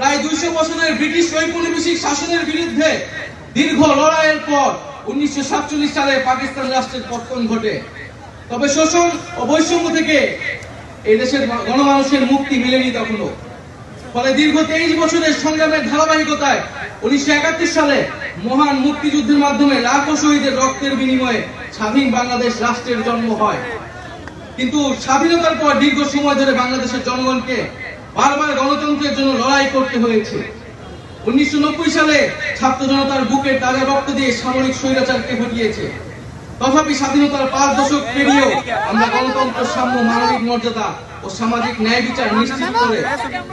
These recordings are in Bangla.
প্রায় দুইশো বছরের ব্রিটিশ ঔপনিবেশিক শাসনের বিরুদ্ধে দীর্ঘ লড়াইয়ের পর উনিশশো সাতচল্লিশ সালে পাকিস্তান রাষ্ট্রের পতন ঘটে। তবে শোষণ ও বৈষম্য থেকে এই দেশের গণমানুষের মুক্তি মেলেনি তখনও। ফলে দীর্ঘ তেইশ বছরের সংগ্রামের ধারাবাহিকতায় উনিশশো একাত্তর সালে মহান মুক্তিযুদ্ধের মাধ্যমে লাখো শহীদের রক্তের বিনিময়ে স্বাধীন বাংলাদেশ রাষ্ট্রের জন্ম হয়। কিন্তু স্বাধীনতার পর দীর্ঘ সময় ধরে বাংলাদেশের জনগণকে বারবার গণতন্ত্রের জন্য লড়াই করতে হয়েছে। উনিশশো সালে ছাত্র জনতার বুকে তাজা রক্ত দিয়ে সামরিক স্বৈরাচারকে হটিয়েছে। তথাপি স্বাধীনতার পাঁচ দশক পেরিয়েও আমরা গণতন্ত্র সাম্য, মানবিক মর্যাদা ও সামাজিক ন্যায় বিচার নিশ্চিত করে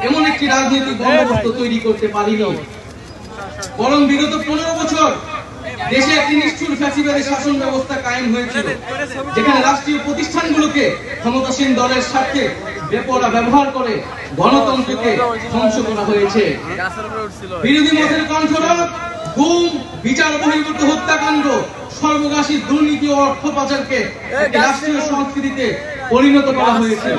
এমন একটি রাজনৈতিক বন্দোবস্ত তৈরি করতে পারিনি। বরং বিগত পনেরো বছর দেশে একটি নিষ্ঠুর ফ্যাসিবাদী শাসন ব্যবস্থা কায়েম হয়েছিল, যেখানে রাষ্ট্রীয় প্রতিষ্ঠানগুলোকে ক্ষমতাসীন দলের স্বার্থে বেপরা ব্যবহার করে গণতন্ত্রকে ধ্বংস করা হয়েছে। বিরোধী মতের কণ্ঠরোধ, গুম, বিচার বহির্ভূত হত্যাকাণ্ড সর্বগাসী দুর্নীতি ও অর্থ পাচারকে রাষ্ট্রীয় সংস্কৃতিতে পরিণত করা হয়েছে।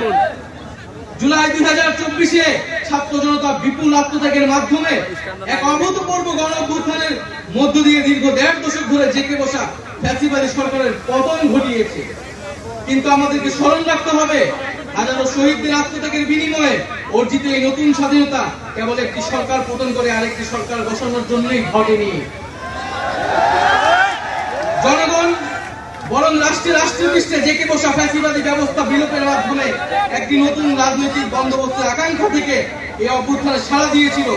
জুলাই দুই হাজার চব্বিশে ছাত্র জনতা বিপুল আত্মত্যাগের মাধ্যমে এক অভূতপূর্ব গণ মধ্য দিয়ে দীর্ঘ দেড় দশক ধরে জেকে বসা ফ্যাসিবাদী সরকারের পতন ঘটিয়েছে। কিন্তু আমাদেরকে স্মরণ রাখতে হবে হাজারো শহীদদের আত্মত্যাগের বিনিময়ে অর্জিত এই নতুন স্বাধীনতা কেবল একটি সরকার পতন করে আরেকটি সরকার বসানোর জন্যই ঘটেনি। জনগণ, বরং রাষ্ট্রে পৃষ্ঠে জেকে বসা ফ্যাসিবাদী ব্যবস্থা বিলোপের মাধ্যমে একটি নতুন রাজনৈতিক বন্দোবস্তের আকাঙ্ক্ষা থেকে এই অভ্যুত্থানে সাড়া দিয়েছিল,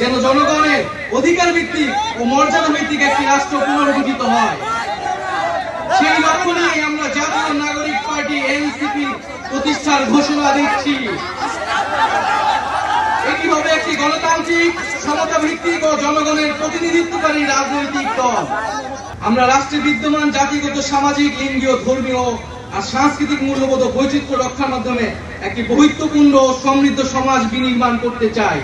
যেন জনগণের অধিকার ভিত্তিক ও মর্যাদা ভিত্তিক একটি রাষ্ট্র পুনর্গঠিত হয়। সেই লক্ষ্য নিয়ে আমরা জাতীয় নাগরিক পার্টি এনসিপি প্রতিষ্ঠার ঘোষণা দিচ্ছি। এটি হবে একটি গণতান্ত্রিক সমতা ভিত্তিক ও জনগণের প্রতিনিধিত্বকারী রাজনৈতিক দল। আমরা রাষ্ট্রে বিদ্যমান, জাতিগত, সামাজিক, লিঙ্গীয়, ধর্মীয় আর সাংস্কৃতিক মূল্যবোধ বৈচিত্র্য রক্ষার মাধ্যমে একটি বহিত্বপূর্ণ সমৃদ্ধ সমাজ বিনির্মাণ করতে চাই।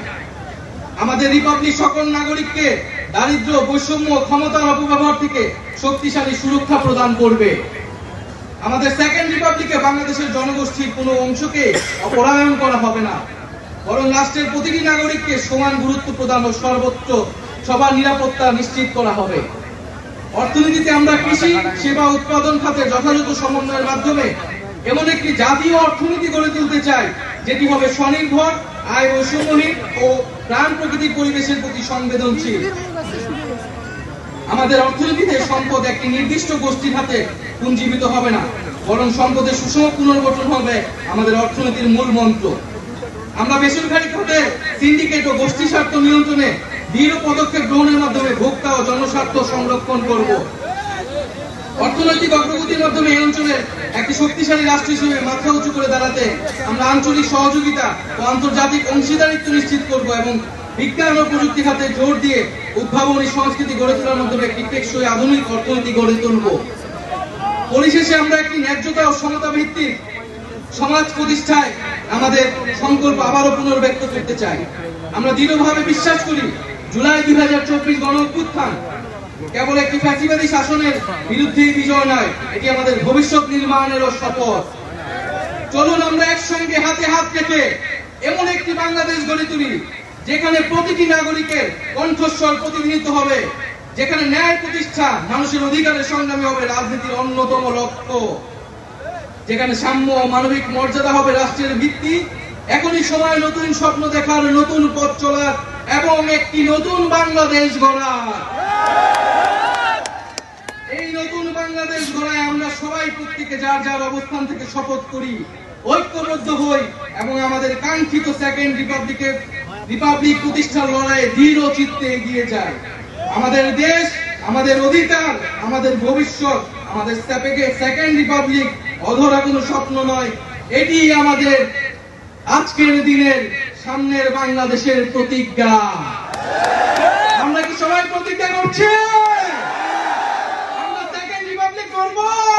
আমাদের রিপাবলিক সকল নাগরিককে দারিদ্র, বৈষম্য ক্ষমতার অপব্যবহার থেকে শক্তিশালী সুরক্ষা প্রদান করবে। আমাদের সেকেন্ড রিপাবলিকে বাংলাদেশের জনগোষ্ঠীর কোনো অংশকে অপরায়ণ করা হবে না। বরং রাষ্ট্রের প্রতিটি নাগরিককে সমান গুরুত্ব প্রদান ও সর্বোচ্চ সবার নিরাপত্তা নিশ্চিত করা হবে। অর্থনীতিতে আমরা কৃষি, সেবা, উৎপাদন খাতে যথাযথ সমন্বয়ের মাধ্যমে এমন একটি জাতীয় অর্থনীতি গড়ে তুলতে চাই যেটি হবে স্বনির্ভর, আয় বৈষম্যহীন ও প্রাণ প্রকৃতিক পরিবেশের প্রতি সংবেদনশীল। আমাদের অর্থনীতিতে সম্পদ একটি নির্দিষ্ট গোষ্ঠীর হাতে পুঞ্জীবিত হবে না, বরং সম্পদের সুষম পুনর্গঠন হবে আমাদের অর্থনীতির মূল মন্ত্র। আমরা বেসরকারি খাতে সিন্ডিকেট ও গোষ্ঠী স্বার্থ নিয়ন্ত্রণে দৃঢ় পদক্ষেপ গ্রহণের মাধ্যমে ভোক্তা ও জনস্বার্থ সংরক্ষণ করব। অর্থনৈতিক অগ্রগতির মাধ্যমে এই অঞ্চলের একটি শক্তিশালী রাষ্ট্র হিসেবে মাথা উঁচু করে দাঁড়াতে আমরা আঞ্চলিক সহযোগিতা ও আন্তর্জাতিক অংশীদারিত্ব নিশ্চিত করব এবং বিজ্ঞান ও প্রযুক্তি খাতে জোর দিয়ে উদ্ভাবনী সংস্কৃতি গড়ে তোলার মাধ্যমে একটি টেকসই আধুনিক অর্থনীতি গড়ে তুলব। পরিশেষে আমরা একটি ন্যায্যতা ও সমতা ভিত্তিক সমাজ প্রতিষ্ঠায় আমাদের সংকল্প আবারও পুনর্ব্যক্ত করতে চাই। আমরা দৃঢ়ভাবে বিশ্বাস করি, জুলাই দুই হাজার চব্বিশ গণ অভ্যুত্থান কেবল একটি ফ্যাসিবাদী শাসনের বিরুদ্ধে বিজয় নয়, এটি আমাদের ভবিষ্যৎ নির্মাণেরও শপথ। চলুন আমরা একসঙ্গে হাতে হাত রেখে এমন একটি বাংলাদেশ গড়ে তুলি, যেখানে প্রতিটি নাগরিকের কণ্ঠস্বর প্রতিনিধিত্ব হবে, যেখানে ন্যায় প্রতিষ্ঠা মানুষের অধিকারের সংগ্রামে হবে রাজনীতির অন্যতম লক্ষ্য, যেখানে সাম্য মানবিক মর্যাদা হবে রাষ্ট্রের ভিত্তি। এখনই সময় নতুন স্বপ্ন দেখার নতুন পথ চলার এবং একটি নতুন বাংলাদেশ গড়ার এই নতুন বাংলাদেশ গড়ায় আমরা সবাই প্রত্যেকে যার যার অবস্থান থেকে শপথ করি, ঐক্যবদ্ধ হই এবং আমাদের কাঙ্ক্ষিত সেকেন্ড রিপাবলিকের রিপাবলিক প্রতিষ্ঠার লড়াইয়ে দৃঢ় চিত্তে এগিয়ে যায় আমাদের দেশ, আমাদের অধিকার, আমাদের ভবিষ্যৎ, আমাদের সেকেন্ড রিপাবলিক অধরা কোনো স্বপ্ন নয়। এটি আমাদের আজকের দিনের সামনের বাংলাদেশের প্রতিজ্ঞা। আমরা কি সবাই প্রতিজ্ঞা করছি? Bye-bye!